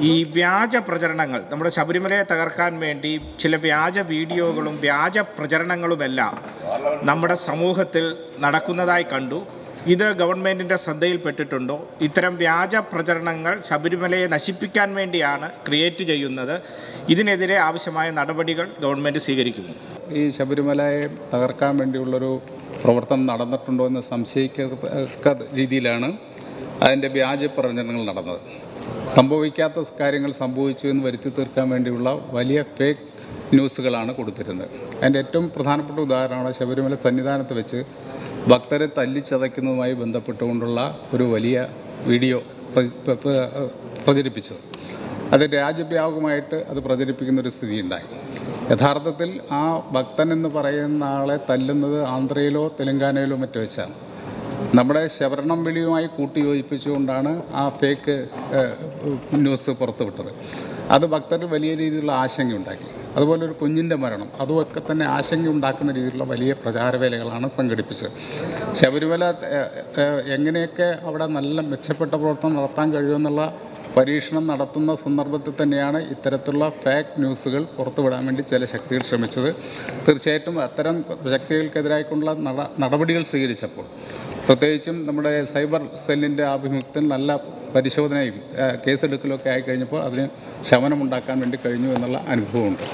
ഈ വ്യാജ പ്രചരണങ്ങൾ നമ്മുടെ ശബരിമലയെ തകർക്കാൻ വേണ്ടി ചില വ്യാജ വീഡിയോകളും വ്യാജ പ്രചരണങ്ങളുമെല്ലാം നമ്മുടെ സമൂഹത്തിൽ നടക്കുന്നതായി കണ്ടു. ഇത് ഗവൺമെന്റിന്റെ ശ്രദ്ധയിൽപ്പെട്ടിട്ടുണ്ടോ? ഇത്തരം വ്യാജ പ്രചരണങ്ങൾ ശബരിമലയെ നശിപ്പിക്കാൻ വേണ്ടിയാണ് ക്രിയേറ്റ് ചെയ്യുന്നത്. ഇതിനെതിരെ ആവശ്യമായ നടപടികൾ ഗവൺമെന്റ് സ്വീകരിക്കുന്നു. ഈ ശബരിമലയെ തകർക്കാൻ വേണ്ടിയുള്ളൊരു പ്രവർത്തനം നടന്നിട്ടുണ്ടോ എന്ന് സംശയിക്കത്തക്ക രീതിയിലാണ് അതിന്റെ വ്യാജ പ്രചരണങ്ങൾ നടന്നത്. സംഭവിക്കാത്ത കാര്യങ്ങൾ സംഭവിച്ചു എന്ന് വരുത്തി തീർക്കാൻ വേണ്ടിയുള്ള വലിയ ഫേക്ക് ന്യൂസുകളാണ് കൊടുത്തിരുന്നത്. അതിന്റെ ഏറ്റവും പ്രധാനപ്പെട്ട ഉദാഹരണമാണ് ശബരിമല സന്നിധാനത്ത് വെച്ച് ഭക്തരെ തല്ലിച്ചതയ്ക്കുന്നതുമായി ബന്ധപ്പെട്ടുകൊണ്ടുള്ള ഒരു വലിയ വീഡിയോ പ്ര- പ്ര- പ്ര- പ്രചരിപ്പിച്ചത്. അത് രാജ്യവ്യാപകമായിട്ട് അത് പ്രചരിപ്പിക്കുന്ന ഒരു സ്ഥിതി ഉണ്ടായി യഥാർത്ഥത്തിൽ ആ ഭക്തൻ എന്ന് പറയുന്ന ആളെ തല്ലുന്നത് ആന്ധ്രയിലോ തെലങ്കാനയിലോ മറ്റു വെച്ചാണ്. നമ്മുടെ ശവരണം വിളിയുമായി കൂട്ടിയോജിപ്പിച്ചുകൊണ്ടാണ് ആ ഫേക്ക് ന്യൂസ് പുറത്തുവിട്ടത്. അത് ഭക്തർ വലിയ രീതിയിലുള്ള ആശങ്കയുണ്ടാക്കി. അതുപോലെ ഒരു കുഞ്ഞിന്റെ മരണം. അതുമൊക്കെ തന്നെ ആശങ്ക ഉണ്ടാക്കുന്ന രീതിയിലുള്ള വലിയ പ്രചാരവേലകളാണ് സംഘടിപ്പിച്ചത്. ശബരിമല എങ്ങനെയൊക്കെ അവിടെ നല്ല മെച്ചപ്പെട്ട പ്രവർത്തനം നടത്താൻ കഴിയുമെന്നുള്ള പരീക്ഷണം നടത്തുന്ന സന്ദർഭത്തിൽ തന്നെയാണ് ഇത്തരത്തിലുള്ള ഫേക്ക് ന്യൂസുകൾ പുറത്തുവിടാൻ വേണ്ടി ചില ശക്തികൾ ശ്രമിച്ചത്. തീർച്ചയായിട്ടും അത്തരം ശക്തികൾക്കെതിരായിക്കൊണ്ടുള്ള നട നടപടികൾ സ്വീകരിച്ചപ്പോൾ പ്രത്യേകിച്ചും നമ്മുടെ സൈബർ സെല്ലിന്റെ ആഭിമുഖ്യത്തിൽ നല്ല പരിശോധനയും കേസെടുക്കലൊക്കെ ആയിക്കഴിഞ്ഞപ്പോൾ അതിന് ശമനമുണ്ടാക്കാൻ വേണ്ടി കഴിഞ്ഞു എന്നുള്ള അനുഭവമുണ്ട്.